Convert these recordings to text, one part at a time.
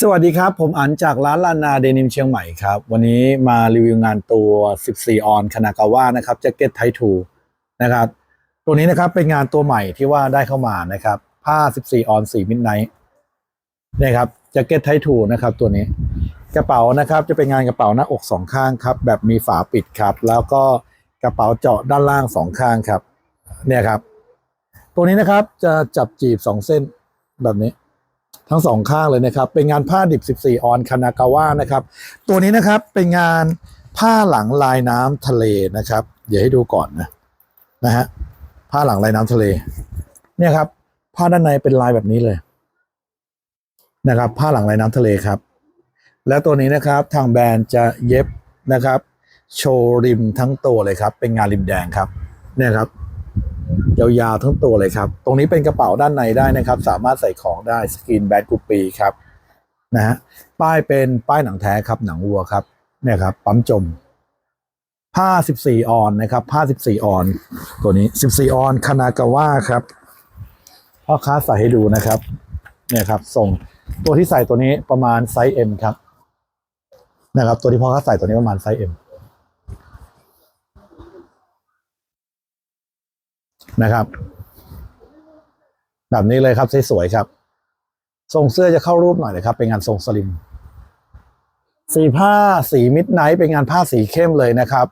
สวัสดีครับ ผมอันจากร้านลานาเดนิมเชียงใหม่ครับ วันนี้มารีวิวงานตัว 14 ออนคานากาวะนะครับแจ็คเก็ตไททูนะครับ ตัวนี้นะครับเป็นงานตัวใหม่ที่ว่าได้เข้ามานะครับ ผ้า 14 ออนสีมิดไนท์นี่ครับแจ็คเก็ตไททูนะครับ ตัวนี้กระเป๋านะครับ จะเป็นงานกระเป๋าหน้าอกสองข้างครับ แบบมีฝาปิดครับ แล้วก็กระเป๋าเจาะด้านล่างสองข้างครับ เนี่ยครับ ตัวนี้นะครับจะจับจีบสองเส้นแบบนี้ ทั้งสองข้างเลยนะครับ เป็นงานผ้าดิบ 14 ออนคานากาวะนะครับ ตัวนี้นะครับเป็นงานผ้าหลังลายน้ำทะเลนะครับ เดี๋ยวให้ดูก่อนนะนะฮะผ้าหลังลายน้ำทะเล เนี่ยครับ ผ้าด้านในเป็นลายแบบนี้เลย นะครับ ผ้าหลังลายน้ำทะเลครับ แล้วตัวนี้นะครับทางแบรนด์จะเย็บนะครับ โชว์ริมทั้งตัวเลยครับ เป็นงานริมแดงครับ เนี่ยครับ ยาวๆทั้งตัวเลยครับ ตรงนี้เป็นกระเป๋าด้านในได้นะครับ สามารถใส่ของได้สกรีนแบดกุปปีครับนะฮะป้ายเป็นป้ายหนังแท้ครับหนังวัวครับเนี่ยครับปั๊มจม ผ้า 14 ออนนะครับ ผ้า 14 ออน ตัวนี้ 14 ออนคานากาวะครับพ่อค้าใส่ให้ดูนะครับ เนี่ยครับส่งตัวที่ใส่ตัวนี้ประมาณไซส์ M ครับนะครับ ตัวที่พ่อค้าใส่ตัวนี้ประมาณไซส์ M นะครับ แบบนี้เลยครับสวยๆครับทรงเสื้อจะเข้ารูปหน่อยนะครับ เป็นงานทรงสลิม สีผ้าสีมิดไนท์เป็นงานผ้าสีเข้มเลยนะครับ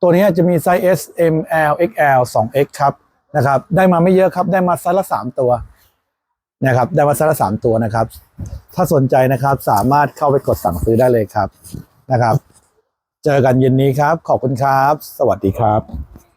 ตัวนี้จะมีไซส์ S M L XL 2X ครับนะครับ ได้มาไม่เยอะครับ ได้มาไซส์ละสามตัวนะครับ ได้มาไซส์ละสามตัวนะครับ ถ้าสนใจนะครับ สามารถเข้าไปกดสั่งซื้อได้เลยครับนะครับ เจอกันเย็นนี้ครับ ขอบคุณครับ สวัสดีครับ